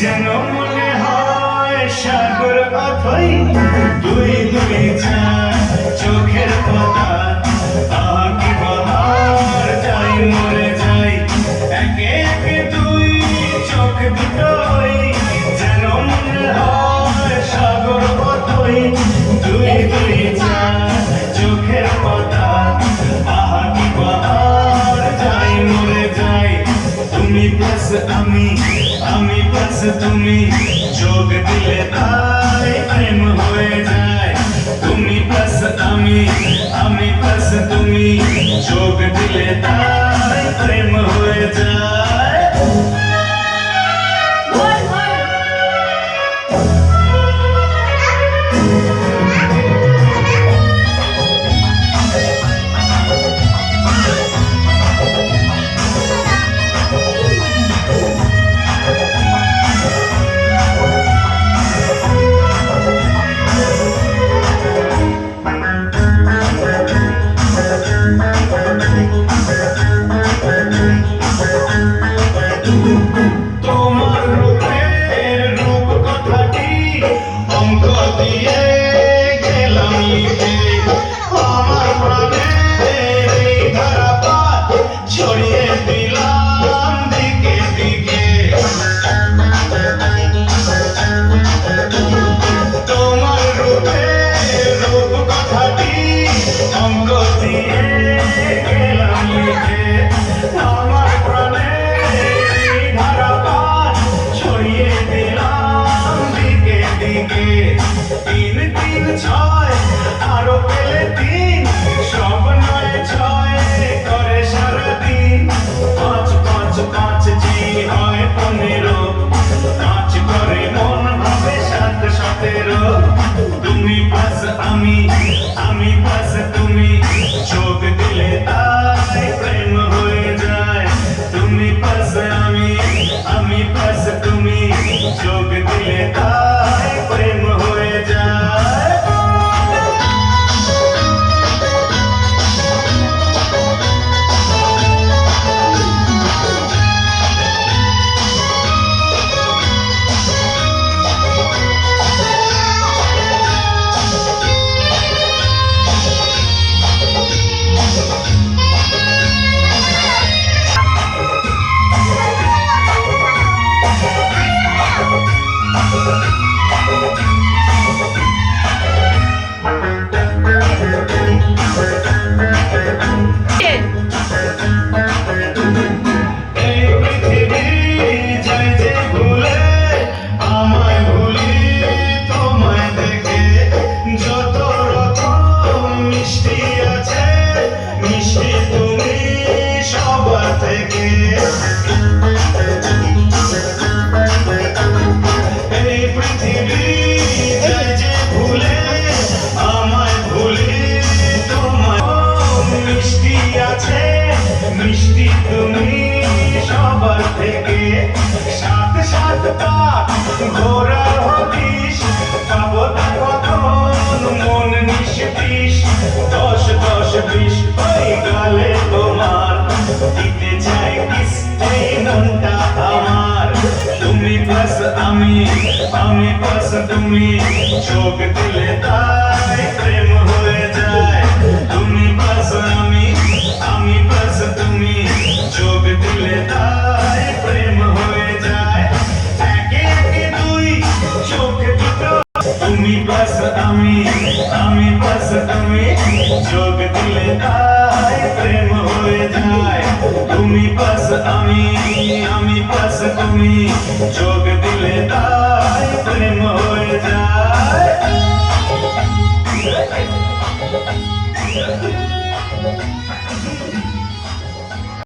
Yeah, no. সাগর অথই দুই দুই চোখের কথা আকি বাহার যাই মরে দুই, চোখ দুটোই যেন মনে হয় দুই দুই চোখের কথা আহা কি বাহার যাই মরে তুমি প্লাস আমি আমি প্লাস তুমি। যোগ দিলে তাই প্রেম হয়ে যায় তুমি প্লাস আমি আমি তুমি পাস আমি আমি পাস তুমি চোখ দিলে তাই প্রেম হয়ে যায় তুমি পাস আমি আমি পাস তুমি চোখ দিলে তাই Thank ঘোরার হদিস পাবো না কখন মন নিষ্পিস দশ দশ বিশ ওই গালে তোমার দিতে চাই কিস এই মনটা আমার তুমি পাস আমি আমি পাস তুমি চোখ দিলে তাই প্রেম হয়ে যায় তুমি পাস আমি আমি পাস তুমি চোখ দিলে তাই চোখ দিলে তাই প্রেম হয়ে যায় তুমি পাস আমি আমি পাস তুমি চোখ দিলে তাই প্রেম হয়ে যায়